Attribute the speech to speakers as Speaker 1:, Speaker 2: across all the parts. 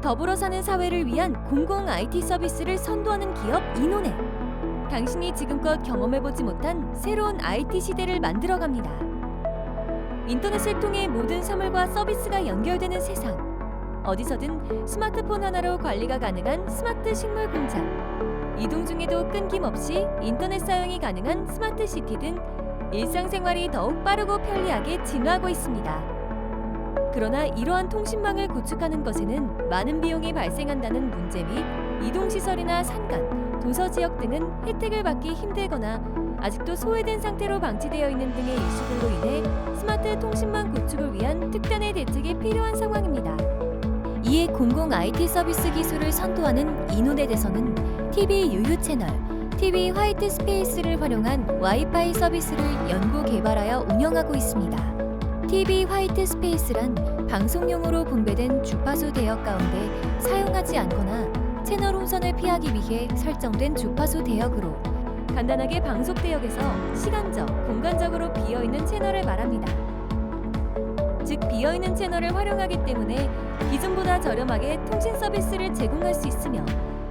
Speaker 1: 더불어 사는 사회를 위한 공공 IT 서비스를 선도하는 기업 이노네. 당신이 지금껏 경험해보지 못한 새로운 IT 시대를 만들어갑니다. 인터넷을 통해 모든 사물과 서비스가 연결되는 세상. 어디서든 스마트폰 하나로 관리가 가능한 스마트 식물 공장. 이동 중에도 끊김없이 인터넷 사용이 가능한 스마트 시티 등 일상생활이 더욱 빠르고 편리하게 진화하고 있습니다. 그러나 이러한 통신망을 구축하는 것에는 많은 비용이 발생한다는 문제 및 이동시설이나 산간, 도서 지역 등은 혜택을 받기 힘들거나 아직도 소외된 상태로 방치되어 있는 등의 이슈들로 인해 스마트 통신망 구축을 위한 특단의 대책이 필요한 상황입니다. 이에 공공 IT 서비스 기술을 선도하는 이노넷에서는 TV 유유 채널, TV 화이트 스페이스를 활용한 와이파이 서비스를 연구 개발하여 운영하고 있습니다. TV 화이트 스페이스란 방송용으로 분배된 주파수 대역 가운데 사용하지 않거나 채널 혼선을 피하기 위해 설정된 주파수 대역으로 간단하게 방송 대역에서 시간적, 공간적으로 비어 있는 채널을 말합니다. 즉 비어 있는 채널을 활용하기 때문에 기존보다 저렴하게 통신 서비스를 제공할 수 있으며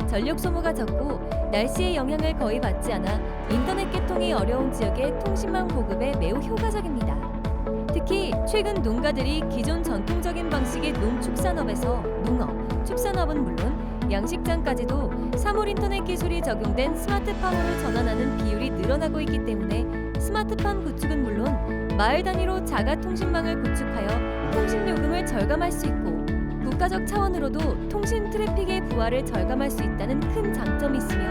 Speaker 1: 전력 소모가 적고 날씨의 영향을 거의 받지 않아 인터넷 개통이 어려운 지역의 통신망 보급에 매우 효과적입니다. 특히 최근 농가들이 기존 전통적인 방식의 농축산업에서 농업, 축산업은 물론 양식장까지도 사물 인터넷 기술이 적용된 스마트팜으로 전환하는 비율이 늘어나고 있기 때문에 스마트팜 구축은 물론 마을 단위로 자가 통신망을 구축하여 통신 요금을 절감할 수 있고 국가적 차원으로도 통신 트래픽의 부하를 절감할 수 있다는 큰 장점이 있으며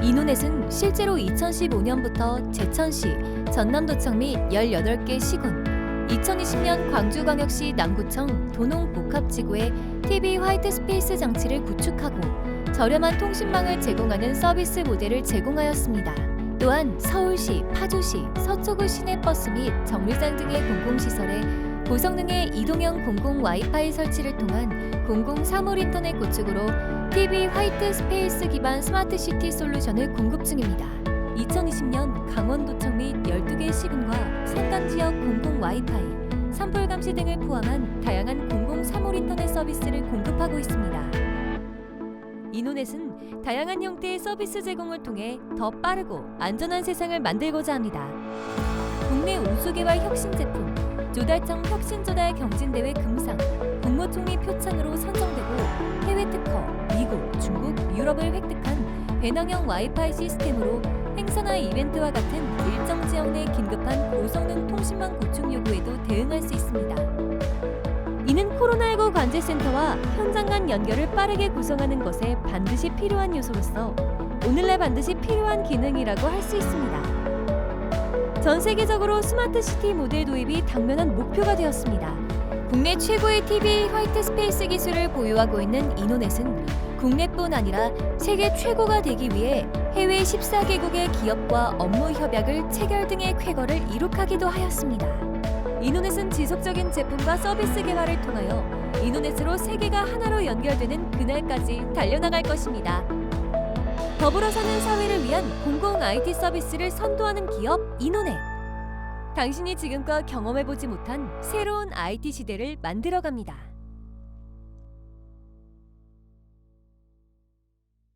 Speaker 1: 이노넷은 실제로 2015년부터 제천시, 전남도청 및 18개 시군, 2020년 광주광역시 남구청 도농복합지구에 TV 화이트 스페이스 장치를 구축하고 저렴한 통신망을 제공하는 서비스 모델을 제공하였습니다. 또한 서울시, 파주시, 서초구 시내버스 및 정류장 등의 공공시설에 고성능의 이동형 공공 와이파이 설치를 통한 공공 사물 인터넷 구축으로 TV 화이트 스페이스 기반 스마트 시티 솔루션을 공급 중입니다. 2020년 강원도청 및 12개 시군과 산간 지역 공공 와이파이, 산불 감시 등을 포함한 다양한 공공 사물 인터넷 서비스를 공급하고 있습니다. 이노넷은 다양한 형태의 서비스 제공을 통해 더 빠르고 안전한 세상을 만들고자 합니다. 국내 우수개발 혁신 제품, 조달청 혁신조달 경진대회 금상, 국무총리 표창으로 선정되고 해외 특허, 미국, 중국, 유럽을 획득한 배낭형 와이파이 시스템으로 행사나 이벤트와 같은 일정 지역 내 긴급한 고성능 통신망 구축 요구에도 대응할 수 있습니다. 이는 코로나19 관제센터와 현장 간 연결을 빠르게 구성하는 것에 반드시 필요한 요소로서 오늘날 반드시 필요한 기능이라고 할 수 있습니다. 전 세계적으로 스마트 시티 모델 도입이 당면한 목표가 되었습니다. 국내 최고의 TV 화이트 스페이스 기술을 보유하고 있는 이노넷은 국내뿐 아니라 세계 최고가 되기 위해 해외 14개국의 기업과 업무 협약을 체결 등의 쾌거를 이룩하기도 하였습니다. 이노넷은 지속적인 제품과 서비스 개발을 통하여 이노넷으로 세계가 하나로 연결되는 그날까지 달려나갈 것입니다. 더불어 사는 사회를 위한 공공 IT 서비스를 선도하는 기업 이노넷. 당신이 지금껏 경험해보지 못한 새로운 IT 시대를 만들어갑니다.